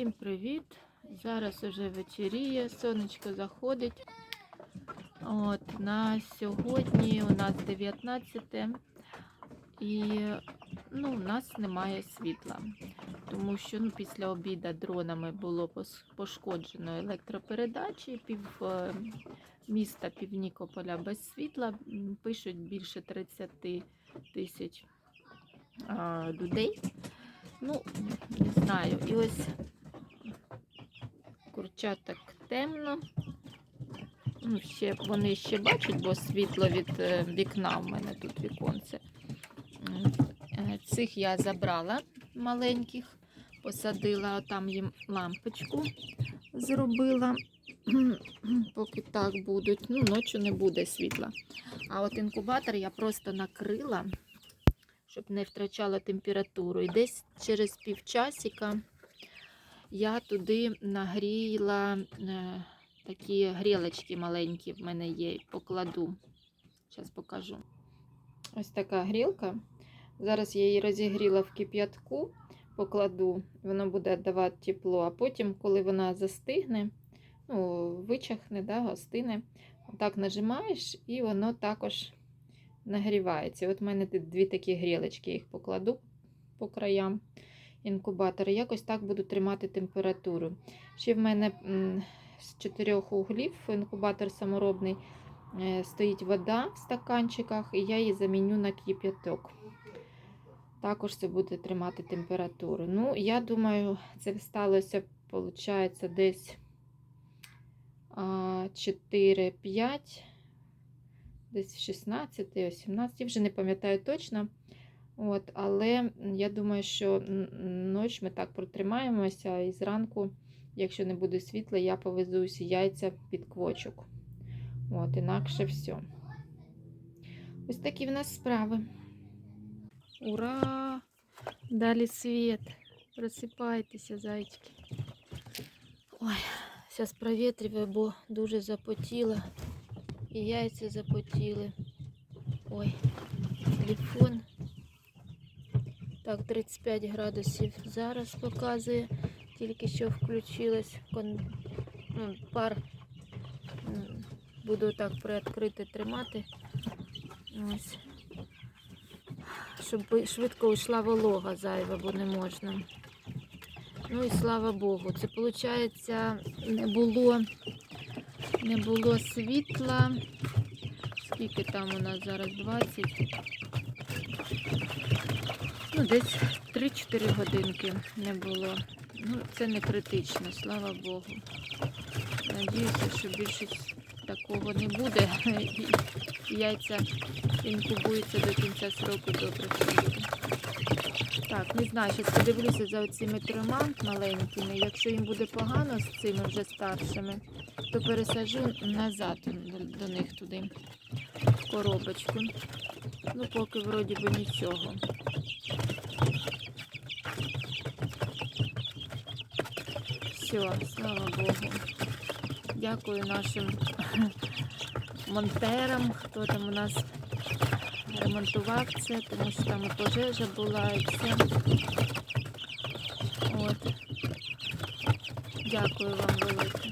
Всім привіт! Зараз уже вечеріє, сонечко заходить. От, на сьогодні у нас 19 і ну, у нас немає світла, тому що ну, після обіду дронами було пошкоджено електропередачі, пів е, міста Півнікополя без світла. Пишуть більше 30 тисяч людей. Ну, не знаю. І ось курчаток темно. Ну, ще, вони ще бачать, бо світло від е, вікна в мене тут віконце. Е, Цих я забрала маленьких, посадила там їм лампочку, зробила, поки так будуть. Ну, ночі не буде світла. А от інкубатор я просто накрила, щоб не втрачала температуру. І десь через півчасика я туди нагріла е, такі грілочки маленькі в мене є. Покладу. Зараз покажу. Ось така грілка. Зараз я її розігріла в кип'ятку, покладу, воно буде давати тепло, а потім, коли вона застигне, ну, вичахне, да, остине, так нажимаєш, і воно також нагрівається. От в мене тут дві такі грілочки, їх покладу по краям інкубатора. Якось так буду тримати температуру. Ще в мене з чотирьох углів інкубатор саморобний. е, Стоїть вода в стаканчиках, і я її заміню на кип'яток. Також це буде тримати температуру. Ну, я думаю, це сталося, виходить, десь 4-5, десь в 16, 17, вже не пам'ятаю точно. От, але я думаю, що ніч ми так протримаємося, і зранку, якщо не буде світла, я повезу усі яйця під квочок. От, інакше все. Ось такі в нас справи. Ура! Далі світ. Просипайтеся, зайчики. Ой, зараз провітрюю, бо дуже запотіла. І яйця запотіли. Ой, Так, 35 градусів зараз показує. Тільки що включилась кон... ну, пар. Буду так приоткрити тримати. Ось. Щоб швидко йшла волога зайва, бо не можна. Ну і слава Богу. Це виходить, не було, не було світла. Скільки там у нас зараз 20? Ну, десь 3-4 годинки не було. Ну, це не критично, слава Богу. Надіюся, що більше такого не буде. Яйця інкубуються до кінця сроку добре. Так, не знаю, зараз подивлюся за оцими трьома маленькими. Якщо їм буде погано з цими вже старшими, то пересаджу назад до них туди, в коробочку. Ну, поки вроді би нічого. Все, слава Богу. Дякую нашим монтерам, хто там у нас ремонтував це, тому що там і пожежа була і все. От. Дякую вам велике.